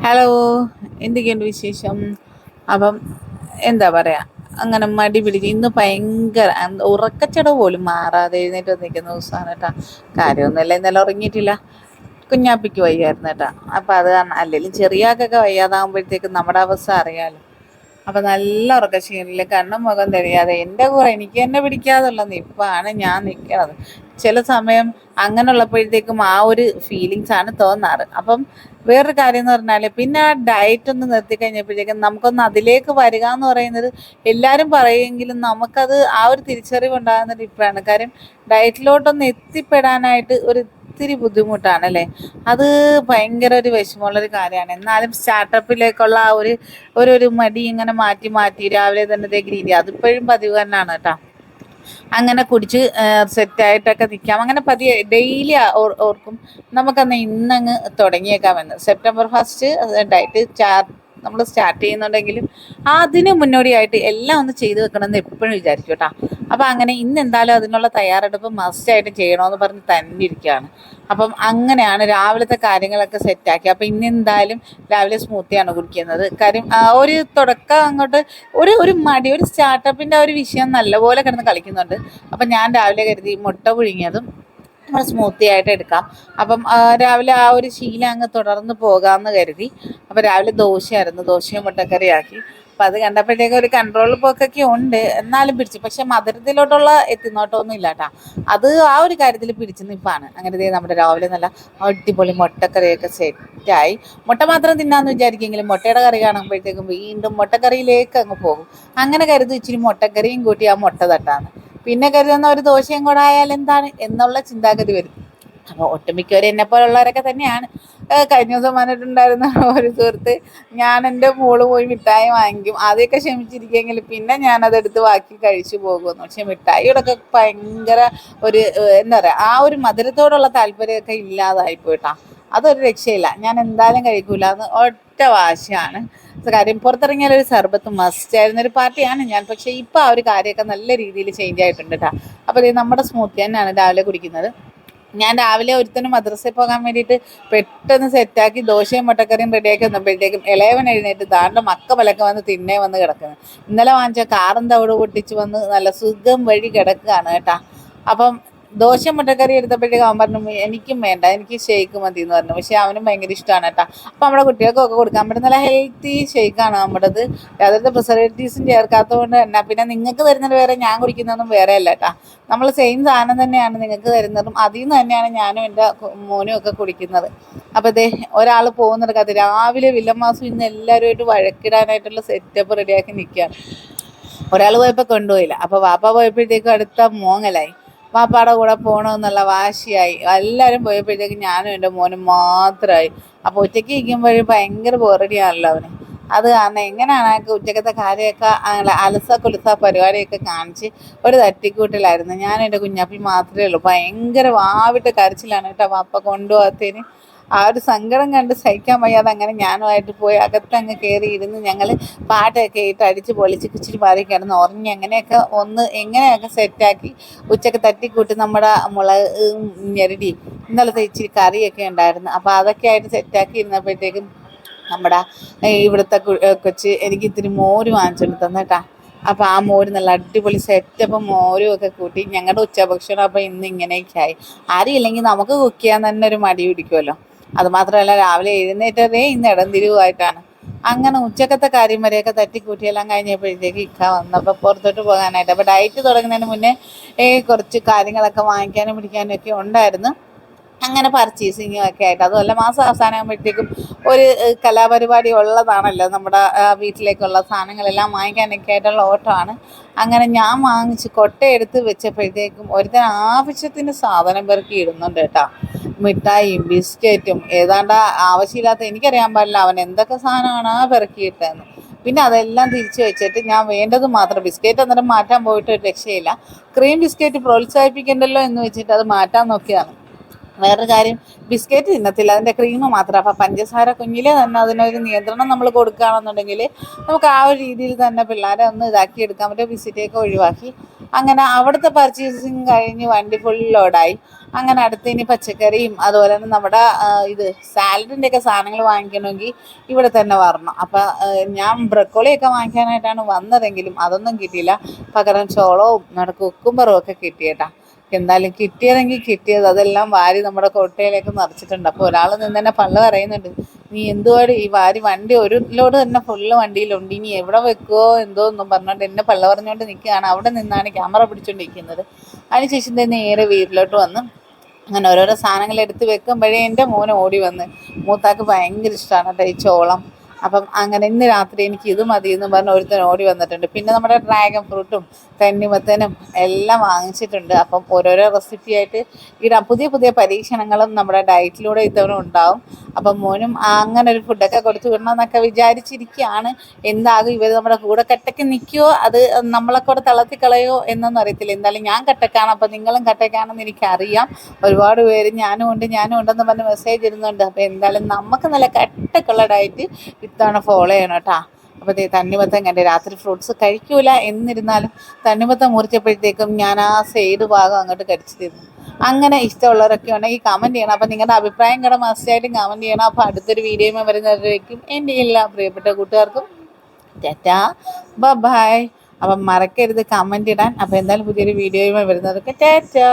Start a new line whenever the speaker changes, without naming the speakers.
Hello എന്തൊക്കെയുണ്ട് വിശേഷം? അപ്പം എന്താ പറയുക അങ്ങനെ മടി പിടിച്ച് ഇന്ന് ഭയങ്കര ഉറക്കച്ചട പോലും മാറാതെ എഴുന്നേറ്റ് നിൽക്കുന്ന ദിവസമാണ് കേട്ടോ. കാര്യമൊന്നുമില്ല ഇന്നലെ ഉറങ്ങിയിട്ടില്ല. കുഞ്ഞാപ്പിക്ക് വയ്യായിരുന്നു കേട്ടോ. അപ്പം അത് കാരണം അല്ലെങ്കിൽ ചെറിയാക്കൊക്കെ വയ്യാതാകുമ്പോഴത്തേക്കും നമ്മുടെ അവസ്ഥ അറിയാമല്ലോ അപ്പം നല്ല ഉറക്കക്ഷീണില്ല കണ്ണും മുഖം തെളിയാതെ എന്റെ കൂടെ എനിക്ക് തന്നെ പിടിക്കാതുള്ള നിപ്പാണ് ഞാൻ നിൽക്കണത് ചില സമയം അങ്ങനെ ഉള്ളപ്പോഴത്തേക്കും ആ ഒരു ഫീലിങ്സ് ആണ് തോന്നാറ്. അപ്പം വേറൊരു കാര്യം എന്ന് പറഞ്ഞാൽ പിന്നെ ആ ഡയറ്റ് ഒന്ന് നിർത്തി കഴിഞ്ഞപ്പോഴത്തേക്കും നമുക്കൊന്ന് അതിലേക്ക് വരിക എന്ന് പറയുന്നത് എല്ലാവരും പറയുമെങ്കിലും നമുക്കത് ആ ഒരു തിരിച്ചറിവ് ഉണ്ടാകുന്നത് ഇപ്പോഴാണ്. കാര്യം ഡയറ്റിലോട്ടൊന്ന് എത്തിപ്പെടാനായിട്ട് ഒരു ഒത്തിരി ബുദ്ധിമുട്ടാണ് അല്ലേ? അത് ഭയങ്കര ഒരു വിഷമമുള്ളൊരു കാര്യമാണ്. എന്നാലും സ്റ്റാർട്ടപ്പിലേക്കുള്ള ആ ഒരു ഒരു മടി ഇങ്ങനെ മാറ്റി മാറ്റി രാവിലെ തന്നെ ഗ്രീൻ അതിപ്പോഴും പതിവ് തന്നെയാണ് കേട്ടോ. അങ്ങനെ കുടിച്ച് സെറ്റായിട്ടൊക്കെ നിൽക്കാം അങ്ങനെ പതിയെ ഡെയിലി ഓർക്കും. നമുക്കന്ന് ഇന്നങ്ങ് തുടങ്ങിയേക്കാമെന്ന് സെപ്റ്റംബർ ഫസ്റ്റ് ഡയറ്റ് ചാർ നമ്മൾ സ്റ്റാർട്ട് ചെയ്യുന്നുണ്ടെങ്കിലും അതിന് മുന്നോടിയായിട്ട് എല്ലാം ഒന്ന് ചെയ്തു വെക്കണമെന്ന് എപ്പോഴും വിചാരിക്കും കേട്ടോ. അപ്പോൾ അങ്ങനെ ഇന്ന് എന്തായാലും അതിനുള്ള തയ്യാറെടുപ്പ് മസ്റ്റായിട്ട് ചെയ്യണമെന്ന് പറഞ്ഞ് തന്നെ ഇരിക്കുകയാണ് അപ്പം അങ്ങനെയാണ് രാവിലത്തെ കാര്യങ്ങളൊക്കെ സെറ്റാക്കി. അപ്പം ഇന്ന് എന്തായാലും രാവിലെ സ്മൂത്തിയാണ് കുടിക്കുന്നത്. കാര്യം ഒരു തുടക്കം അങ്ങോട്ട് ഒരു ഒരു മടി ഒരു സ്റ്റാർട്ടപ്പിന്റെ ഒരു വിഷയം നല്ലപോലെ കിടന്ന് കളിക്കുന്നുണ്ട്. അപ്പം ഞാൻ രാവിലെ കരുതി മുട്ട പുഴുങ്ങിയതും നമ്മൾ സ്മൂത്തി ആയിട്ട് എടുക്കാം. അപ്പം രാവിലെ ആ ഒരു ശീലം അങ്ങ് തുടർന്ന് പോകാമെന്ന് കരുതി. അപ്പം രാവിലെ ദോശയായിരുന്നു. ദോശയും മുട്ടക്കറിയാക്കി അപ്പം അത് കണ്ടപ്പോഴത്തേക്കും ഒരു കൺട്രോൾ പോക്കൊക്കെ ഉണ്ട്. എന്നാലും പിടിച്ചു. പക്ഷെ മധുരത്തിലോട്ടുള്ള എത്തിനോട്ടമൊന്നും ഇല്ല കേട്ടോ അത് ആ ഒരു കാര്യത്തിൽ പിടിച്ചു നിപ്പാണ്. അങ്ങനെ നമ്മുടെ രാവിലെ നല്ല അടിപൊളി മുട്ടക്കറിയൊക്കെ സെറ്റായി. മുട്ട മാത്രം തിന്നാന്ന് വിചാരിക്കെങ്കിലും മുട്ടയുടെ കറി കാണുമ്പോഴത്തേക്കും വീണ്ടും മുട്ടക്കറിയിലേക്ക് അങ്ങ് പോകും. അങ്ങനെ കരുതി ഇച്ചിരി മുട്ടക്കറിയും കൂട്ടി ആ മുട്ട തട്ടാന്ന്. പിന്നെ കരുതുന്ന ഒരു ദോശയും കൂടെ ആയാൽ എന്താണ്? എന്നുള്ള ചിന്താഗതി വരും. അപ്പോൾ ഒട്ടുമിക്കവരും എന്നെ പോലുള്ളവരൊക്കെ തന്നെയാണ്. കഴിഞ്ഞ ദിവസം വന്നിട്ടുണ്ടായിരുന്ന ഒരു സുഹൃത്ത് ഞാൻ എന്റെ മോൾ പോയി മിഠായി വാങ്ങിക്കും. ആദ്യമൊക്കെ ക്ഷമിച്ചിരിക്കുമെങ്കിൽ പിന്നെ ഞാൻ അതെടുത്ത് ബാക്കി കഴിച്ചു പോകുന്നു. പക്ഷെ മിഠായിയോടൊക്കെ ഭയങ്കര ഒരു എന്താ പറയുക ആ ഒരു മധുരത്തോടുള്ള താല്പര്യമൊക്കെ ഇല്ലാതായി പോയിട്ടാ. അതൊരു രക്ഷയില്ല. ഞാൻ എന്തായാലും കഴിക്കൂല. എന്ന് ഒറ്റ വാശിയാണ്. കാര്യം പുറത്തിറങ്ങിയാൽ ഒരു സർബത്ത് മസ്റ്റ് ആയിരുന്ന ഒരു പാർട്ടിയാണ് ഞാൻ. പക്ഷേ ഇപ്പോൾ ആ ഒരു കാര്യമൊക്കെ നല്ല രീതിയിൽ ചേഞ്ച് ആയിട്ടുണ്ട് കേട്ടോ അപ്പോൾ നമ്മുടെ സ്മൂത്തി തന്നെയാണ് രാവിലെ കുടിക്കുന്നത്. ഞാൻ രാവിലെ ഒരുത്തന് മദ്രസയിൽ പോകാൻ വേണ്ടിയിട്ട് പെട്ടെന്ന് സെറ്റാക്കി ദോശയും മുട്ടക്കറിയും റെഡിയാക്കി വന്നപ്പോഴത്തേക്കും ഇളയവൻ എഴുന്നേറ്റ് ദാണ്ട മക്ക പലക്കെ വന്ന് തിന്നേ വന്ന് കിടക്കുന്നത് ഇന്നലെ വാങ്ങിച്ച കാറും തവിട് പൊട്ടിച്ച് വന്ന് നല്ല സുഖം വഴി കിടക്കുകയാണ് കേട്ടാ. അപ്പം ദോശ മുട്ടക്കറി എടുത്തപ്പോഴേ അവൻ പറഞ്ഞു എനിക്കും വേണ്ട എനിക്ക് ഷേക്ക് മതി എന്ന് പറഞ്ഞു. പക്ഷെ അവനും ഭയങ്കര ഇഷ്ടമാണ് കേട്ടോ. അപ്പം നമ്മുടെ കുട്ടികൾക്കൊക്കെ കൊടുക്കാൻ പറ്റും നല്ല ഹെൽത്തി ഷേക്കാണ് നമ്മുടേത്. യാതൊരു പ്രിസർവേറ്റീവ്സും ചേർക്കാത്തതുകൊണ്ട് തന്നെ. പിന്നെ നിങ്ങൾക്ക് തരുന്നത് വേറെ ഞാൻ കുടിക്കുന്നതൊന്നും വേറെ അല്ല കേട്ടോ. നമ്മൾ സെയിം സാധനം തന്നെയാണ് നിങ്ങൾക്ക് തരുന്നതും അതിൽ നിന്ന് തന്നെയാണ് ഞാനും എന്റെ മോനും ഒക്കെ കുടിക്കുന്നത്. അപ്പോൾ ഇതേ ഒരാൾ പോകുന്നൊരു കഥ രാവിലെ വില്ലമാസം ഇന്ന് എല്ലാവരുമായിട്ട് വഴക്കിടാനായിട്ടുള്ള സെറ്റപ്പ് റെഡിയാക്കി നിൽക്കുകയാണ് ഒരാൾ പോയപ്പോൾ കൊണ്ടുപോയില്ല. അപ്പോൾ വാപ്പ പോയപ്പോഴത്തേക്കും അടുത്ത മോങ്ങലായി. വാപ്പാടെ കൂടെ പോകണമെന്നുള്ള വാശിയായി. എല്ലാവരും പോയപ്പോഴത്തേക്ക് ഞാനും എന്റെ മോനും മാത്രമായി. അപ്പോൾ ഒറ്റയ്ക്ക് ഇരിക്കുമ്പോഴും ഭയങ്കര ബോറടിയാണല്ലോ അവന്. അത് കാരണം എങ്ങനെയാണ് ഉച്ചക്കത്തെ കാര്യമൊക്കെ അലസ കുലസ പരിപാടിയൊക്കെ കാണിച്ച് ഒരു തട്ടിക്കൂട്ടിലായിരുന്നു. ഞാൻ എന്റെ കുഞ്ഞാപ്പി മാത്രമേ ഉള്ളൂ. ഭയങ്കര വാവിട്ട് കരച്ചിലാണ് കേട്ടോ വാപ്പ കൊണ്ടുപോകാത്തതിന്. ആ ഒരു സങ്കടം കണ്ട് സഹിക്കാൻ വയ്യാതെ അങ്ങനെ ഞാനുമായിട്ട് പോയി അകത്തങ്ങ് കയറി ഇരുന്ന് ഞങ്ങൾ പാട്ടൊക്കെ ഇട്ട് അടിച്ച് പൊളിച്ച് കുച്ചിരി മാറി കിടന്ന് ഉറങ്ങി അങ്ങനെയൊക്കെ ഒന്ന് എങ്ങനെയൊക്കെ സെറ്റാക്കി ഉച്ചയ്ക്ക് തട്ടിക്കൂട്ടി നമ്മുടെ മുളക് ഞെരടി ഇന്നലത്തെ ഇച്ചിരി കറിയൊക്കെ ഉണ്ടായിരുന്നു. അപ്പോൾ അതൊക്കെ ആയിട്ട് സെറ്റാക്കി ഇരുന്നപ്പോഴത്തേക്കും നമ്മുടെ ഇവിടുത്തെ കൊച്ച് എനിക്ക് ഇത്തിരി മോര് വാങ്ങിച്ചുകൊണ്ട് തന്നേട്ടാ അപ്പോൾ ആ മോര് നല്ല അടിപൊളി സെറ്റപ്പ് മോരും ഒക്കെ കൂട്ടി ഞങ്ങളുടെ ഉച്ചഭക്ഷണം അപ്പോൾ ഇന്ന് ഇങ്ങനെയൊക്കെയായി ആരും ഇല്ലെങ്കിൽ നമുക്ക് കുക്ക് ചെയ്യാൻ തന്നെ ഒരു മടി പിടിക്കുമല്ലോ അതുമാത്രമല്ല രാവിലെ എഴുന്നേറ്റതേ ഇന്ന് ഇടംതിരിവായിട്ടാണ് അങ്ങനെ ഉച്ചക്കത്തെ കാര്യം വരെയൊക്കെ തട്ടിക്കൂട്ടിയെല്ലാം കഴിഞ്ഞപ്പോഴത്തേക്ക് ഇക്ക വന്നപ്പോൾ പുറത്തോട്ട് പോകാനായിട്ട്. അപ്പോൾ ഡയറ്റ് തുടങ്ങുന്നതിന് മുന്നേ കുറച്ച് കാര്യങ്ങളൊക്കെ വാങ്ങിക്കാനും പിടിക്കാനും ഒക്കെ ഉണ്ടായിരുന്നു. അങ്ങനെ പർച്ചേസിങ്ങും ഒക്കെ ആയിട്ട്. അതുമല്ല മാസം അവസാനം ആകുമ്പോഴത്തേക്കും ഒരു കലാപരിപാടി ഉള്ളതാണല്ലോ നമ്മുടെ വീട്ടിലേക്കുള്ള സാധനങ്ങളെല്ലാം വാങ്ങിക്കാനൊക്കെ ആയിട്ടുള്ള ഓട്ടമാണ്. അങ്ങനെ ഞാൻ വാങ്ങിച്ച് കൊട്ടയെടുത്ത് വെച്ചപ്പോഴത്തേക്കും ഒരുത്തൻ ആവശ്യത്തിന് സാധനം പെറുക്കി ഇടുന്നുണ്ട് കേട്ടോ. മിഠായിയും ബിസ്ക്കറ്റും ഏതാണ്ട് ആവശ്യമില്ലാത്ത എനിക്കറിയാൻ പാടില്ല അവൻ എന്തൊക്കെ സാധനമാണ് ആ പെറുക്കിയിട്ടതെന്ന് പിന്നെ അതെല്ലാം തിരിച്ചു വെച്ചിട്ട് ഞാൻ വേണ്ടത് മാത്രം ബിസ്ക്കറ്റ് അന്നേരം മാറ്റാൻ പോയിട്ട് ഒരു രക്ഷയില്ല. ക്രീം ബിസ്ക്കറ്റ് പ്രോത്സാഹിപ്പിക്കണ്ടല്ലോ എന്ന് വെച്ചിട്ട് അത് മാറ്റാൻ നോക്കിയതാണ്. വേറൊരു കാര്യം ബിസ്ക്കറ്റ് തിന്നത്തില്ല. അതിന്റെ ക്രീം മാത്രം. അപ്പം പഞ്ചസാര കുഞ്ഞിലെ തന്നെ അതിനൊരു നിയന്ത്രണം നമ്മൾ കൊടുക്കുകയാണെന്നുണ്ടെങ്കിൽ നമുക്ക് ആ ഒരു രീതിയിൽ തന്നെ പിള്ളേരെ ഒന്ന് ഇതാക്കി എടുക്കാൻ പറ്റും വിസിറ്റേക്ക് ഒഴിവാക്കി. അങ്ങനെ അവിടുത്തെ പർച്ചേസിങ് കഴിഞ്ഞ് വണ്ടി ഫുൾ ലോഡായി അങ്ങനെ അടുത്ത് ഇനി പച്ചക്കറിയും അതുപോലെ തന്നെ നമ്മുടെ ഇത് സാലഡിന്റെ ഒക്കെ സാധനങ്ങൾ വാങ്ങിക്കണമെങ്കിൽ ഇവിടെ തന്നെ വരണം. അപ്പം ഞാൻ ബ്രക്കോളിയൊക്കെ വാങ്ങിക്കാനായിട്ടാണ് വന്നതെങ്കിലും അതൊന്നും കിട്ടിയില്ല. പകരം ചോളവും നമ്മുടെ കുക്കുംബറും ഒക്കെ കിട്ടിയേട്ടാ എന്തായാലും കിട്ടിയതെങ്കിൽ കിട്ടിയത് അതെല്ലാം വാരി നമ്മുടെ കൊട്ടയിലേക്ക് നിറച്ചിട്ടുണ്ട്. അപ്പോൾ ഒരാൾ നിന്ന് തന്നെ പള്ള പറയുന്നുണ്ട്. നീ എന്തുവാടി? ഈ വാരി വണ്ടി ഒരു ലോഡ് തന്നെ ഫുള്ള് വണ്ടിയിലുണ്ട്. ഇനി എവിടെ വെക്കുമോ എന്തോ എന്നും പറഞ്ഞുകൊണ്ട് എന്നെ പള്ള പറഞ്ഞുകൊണ്ട് നിൽക്കുകയാണ് അവിടെ നിന്നാണ് ക്യാമറ പിടിച്ചുകൊണ്ടിരിക്കുന്നത് അതിനുശേഷം തന്നെ നേരെ വീട്ടിലോട്ട് വന്ന് അങ്ങനെ ഓരോരോ സാധനങ്ങൾ എടുത്ത് വെക്കുമ്പോഴേ എന്റെ മോനെ ഓടി വന്ന്. മൂത്താക്ക് ഭയങ്കര ഇഷ്ടമാണ് കേട്ടോ ഈ ചോളം. അപ്പം അങ്ങനെ ഇന്ന് രാത്രി എനിക്ക് ഇത് മതി എന്ന് പറഞ്ഞ് ഒരുത്തൻ ഓടി വന്നിട്ടുണ്ട്. പിന്നെ നമ്മുടെ ഡ്രാഗൺ ഫ്രൂട്ടും തെന്നിമത്തനും എല്ലാം വാങ്ങിച്ചിട്ടുണ്ട്. അപ്പം ഓരോരോ റെസിപ്പി ആയിട്ട് ഇടാം. പുതിയ പുതിയ പരീക്ഷണങ്ങളും നമ്മുടെ ഡയറ്റിലൂടെ ഇത്തവണ ഉണ്ടാവും. അപ്പം മോനും അങ്ങനെ ഒരു ഫുഡൊക്കെ കൊടുത്തു വിടണമെന്നൊക്കെ വിചാരിച്ചിരിക്കുകയാണ്. എന്താകും ഇവർ നമ്മുടെ കൂടെ കട്ടയ്ക്ക് നിൽക്കുമോ അത് നമ്മളെ കൂടെ തളർത്തിക്കളയോ എന്നൊന്നും അറിയത്തില്ല. എന്തായാലും ഞാൻ കട്ടക്കാണ് അപ്പം നിങ്ങളും കട്ടക്കാണെന്ന് എനിക്കറിയാം. ഒരുപാട് പേര് ഞാനും ഉണ്ട് ഞാനും ഉണ്ടെന്ന് പറഞ്ഞ് മെസ്സേജ് ഇടുന്നുണ്ട്. അപ്പം എന്തായാലും നമുക്ക് നല്ല കട്ടക്കുള്ള ഡയറ്റ് ഇത്തവണ ഫോളോ ചെയ്യണം കേട്ടാ. അപ്പോൾ തണ്ണിമത്തം കണ്ടേ രാത്രി ഫ്രൂട്ട്സ് കഴിക്കൂല എന്നിരുന്നാലും തണ്ണിമത്തം മുറിച്ചപ്പോഴത്തേക്കും ഞാൻ ആ സൈഡ് ഭാഗം അങ്ങോട്ട് കടിച്ചു തരുന്നു അങ്ങനെ ഇഷ്ടമുള്ളവരൊക്കെ ഉണ്ടെങ്കിൽ കമന്റ് ചെയ്യണം. അപ്പോൾ നിങ്ങളുടെ അഭിപ്രായം കൂടെ മസ്റ്റായിട്ടും കമന്റ് ചെയ്യണം. അപ്പോൾ അടുത്തൊരു വീഡിയോയുമായി വരുന്നവരേക്കും എന്റെ എല്ലാ പ്രിയപ്പെട്ട കൂട്ടുകാർക്കും ടാറ്റാ. ബൈ അപ്പം മറക്കരുത് കമന്റ് ഇടാൻ. അപ്പോൾ എന്തായാലും പുതിയൊരു വീഡിയോയുമായി വരുന്നവർക്ക് ടാറ്റാ.